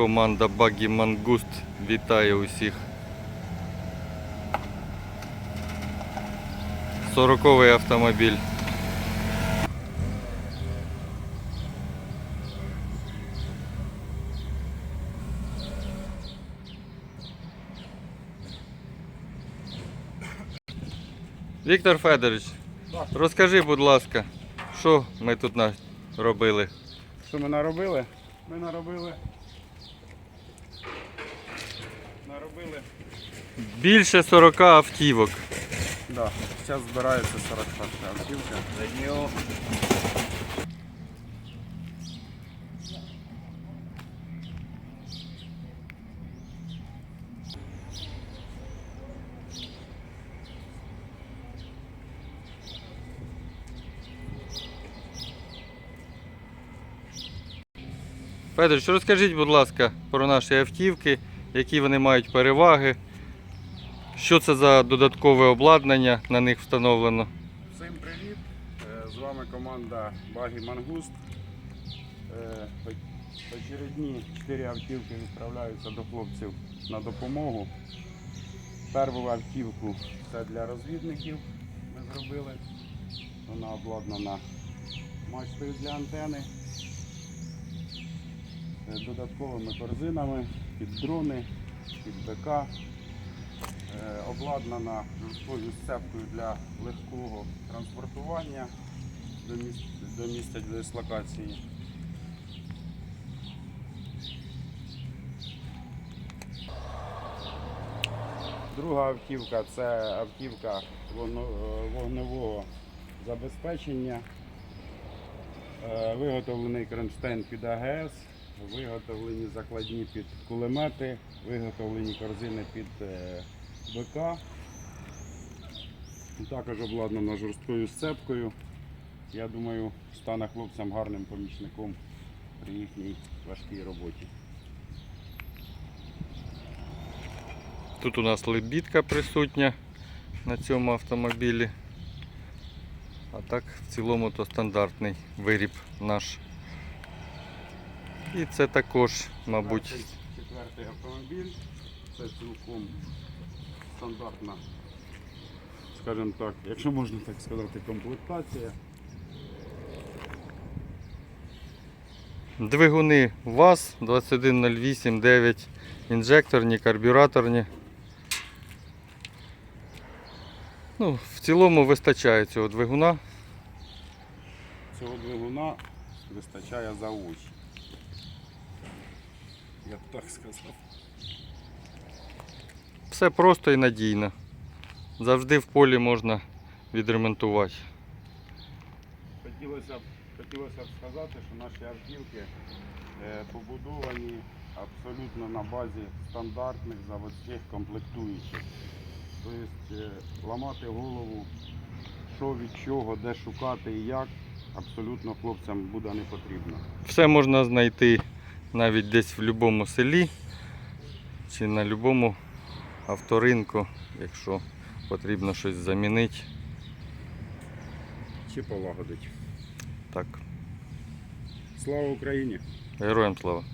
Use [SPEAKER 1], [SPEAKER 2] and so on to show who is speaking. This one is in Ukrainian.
[SPEAKER 1] Команда Багі Мангуст вітає усіх. 40-й автомобіль. Віктор Федорович, розкажи, будь ласка, що ми тут робили?
[SPEAKER 2] Що ми наробили? Ми наробили. Наробили.
[SPEAKER 1] Більше 40 автівок.
[SPEAKER 2] Да. Зараз збирається 41 автівка.
[SPEAKER 1] Федорович, розкажіть, будь ласка, про наші автівки, які вони мають переваги, що це за додаткове обладнання на них встановлено.
[SPEAKER 2] Всім привіт! Е, З вами команда Багі Мангуст. Е, Очередні 4 автівки відправляються до хлопців на допомогу. Перву автівку це для розвідників ми зробили. Вона обладнана мачтою для антени, е, додатковими корзинами під дрони, під БК. Е, обладнана жорсткою сцепкою для легкого транспортування до місця, до місця дислокації. Друга автівка це автівка е, вогневого забезпечення. Е, Виготовлений кронштейн під АГС, виготовлені закладні під кулемети, виготовлені корзини під е, БК. Також обладнана жорсткою сцепкою. Я думаю, стане хлопцям гарним помічником при їхній важкій роботі.
[SPEAKER 1] Тут у нас лебідка присутня на цьому автомобілі. А так в цілому то стандартний виріб наш. І це також, мабуть,
[SPEAKER 2] Четвертий- автомобіль. Це цілком стандартна, скажімо так, якщо можна так сказати, комплектація.
[SPEAKER 1] двигуни ВАЗ 2108-9, інжекторні, карбюраторні. Ну, в цілому вистачає цього двигуна.
[SPEAKER 2] Цього двигуна вистачає за очі. Я б так сказав.
[SPEAKER 1] Все просто і надійно. Завжди в полі можна відремонтувати.
[SPEAKER 2] Хотілося б, хотілося б сказати, що наші автівки е, побудовані абсолютно на базі стандартних заводських комплектуючих. Тобто е, ламати голову, що від чого, де шукати і як, абсолютно хлопцям буде не потрібно.
[SPEAKER 1] Все можна знайти навіть десь в будь-якому селі чи на будь-якому авторинку, якщо потрібно щось замінити.
[SPEAKER 2] Чи полагодить.
[SPEAKER 1] Так,
[SPEAKER 2] Слава Україні!
[SPEAKER 1] героям слава.